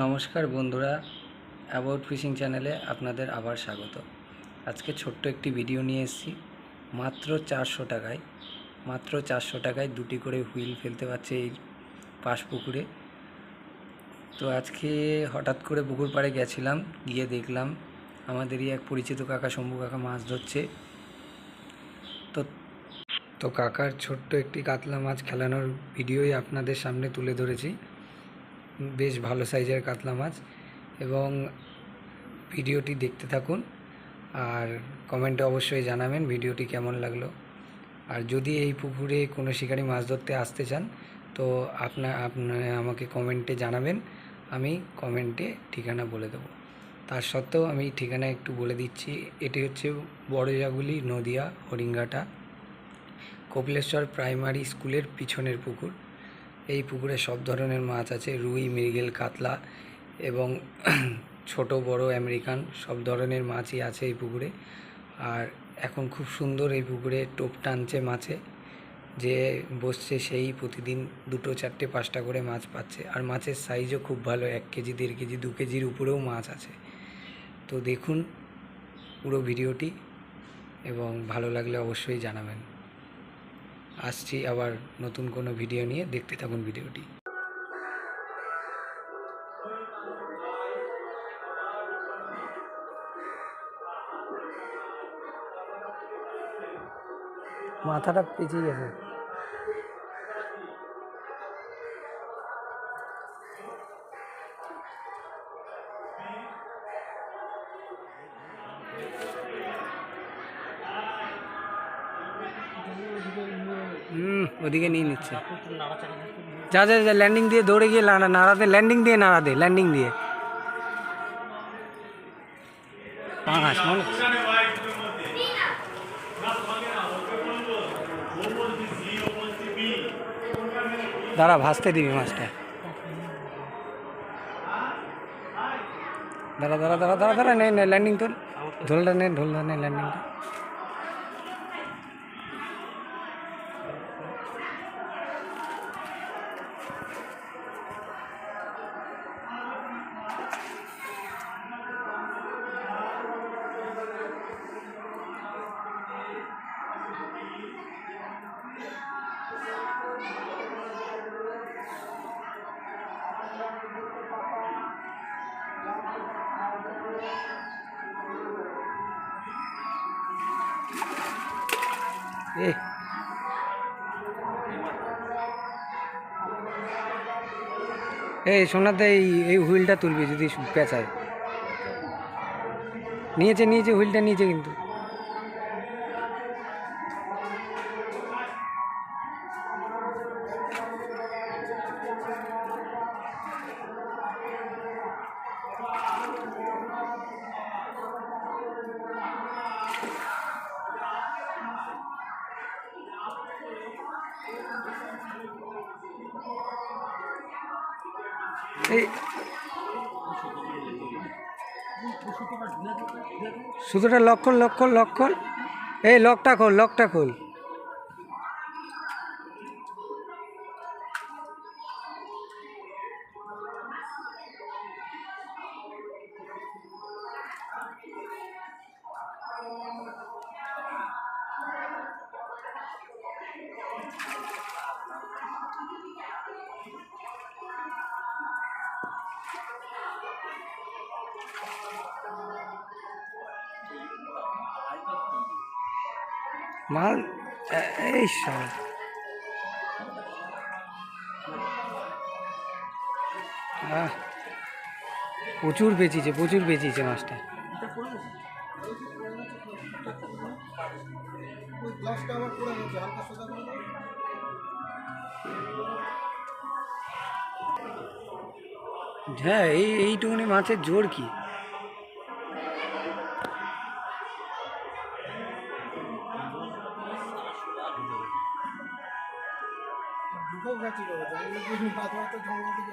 নমস্কার বন্ধুরা about fishing চ্যানেলে আপনাদের আবার স্বাগত। আজকে ছোট্ট একটি ভিডিও নিয়ে এসেছি, মাত্র চারশো টাকায়, মাত্র চারশো টাকায় দুটি করে হুইল ফেলতে পারছে এই পাশ পুকুরে। তো আজকে হঠাৎ করে পুকুর পাড়ে গেছিলাম, গিয়ে দেখলাম আমাদেরই এক পরিচিত কাকা, শম্ভু কাকা মাছ ধরছে। তো তো কাকার ছোট্ট একটি কাতলা মাছ খেলানোর ভিডিওই আপনাদের সামনে তুলে ধরেছি। বেশ ভালো সাইজের কাতলা মাছ এবং ভিডিওটি দেখতে থাকুন আর কমেন্টে অবশ্যই জানাবেন ভিডিওটি কেমন লাগল। আর যদি এই পুকুরে কোনো শিকারী মাছ ধরতে আসতে চান, তো আপনার আপনার আমাকে কমেন্টে জানাবেন, আমি কমেন্টে ঠিকানা বলে দেবো। তার সত্ত্বেও আমি ঠিকানা একটু বলে দিচ্ছি, এটি হচ্ছে বড়জাগুলি নদিয়া হরিঙ্গাটা কপিলেশ্বর প্রাইমারি স্কুলের পিছনের পুকুর। এই পুকুরে সব ধরনের মাছ আছে, রুই, মৃগেল, কাতলা এবং ছোট, বড়, আমেরিকান সব ধরনের মাছই আছে এই পুকুরে। আর এখন খুব সুন্দর এই পুকুরে টোপ টানছে মাছে, যে বসছে সেই প্রতিদিন দুটো, চারটে, পাঁচটা করে মাছ পাচ্ছে। আর মাছের সাইজও খুব ভালো, এক কেজি, দেড় কেজি, দু কেজির উপরেও মাছ আছে। তো দেখুন পুরো ভিডিওটি এবং ভালো লাগলে অবশ্যই জানাবেন। আসছি আবার নতুন কোনো ভিডিও নিয়ে। দেখতে থাকুন ভিডিওটি মাথাটা পেঁচিয়ে গেছে। ওদিকে নিয়ে নিচ্ছে যা যা যা ল্যান্ডিং দিয়ে দৌড়ে গিয়ে নাড়া নাড়াতে ল্যান্ডিং দিয়ে নাড়াতে ল্যান্ডিং দিয়ে পাঁচ মনে দাঁড়া ভাসতে দিবি মাছটা দাঁড়া দাঁড়া দাঁড়া দাঁড়া দাঁড়া নে নে ল্যান্ডিং তোল ঢোলটা নে ঢোলটা নে ল্যান্ডিংটা এ এই সোনাতে এই এই হুইলটা তুলবি যদি পেঁচায়। নিয়েছে নিয়েছে হুইলটা নিয়েছে কিন্তু। সুতোটা লক্ষণ লক্ষণ লক্ষণ এই লকটা খোল লকটা খোল। মাল? এই আহ, প্রচুর বেচিয়েছে প্রচুর বেচিয়েছে মাছটা। হ্যাঁ এই এইটুকুনি মাছের জোর কি? ঢুকেও গেছিল জঙ্গলে পাথর তো জঙ্গল থেকে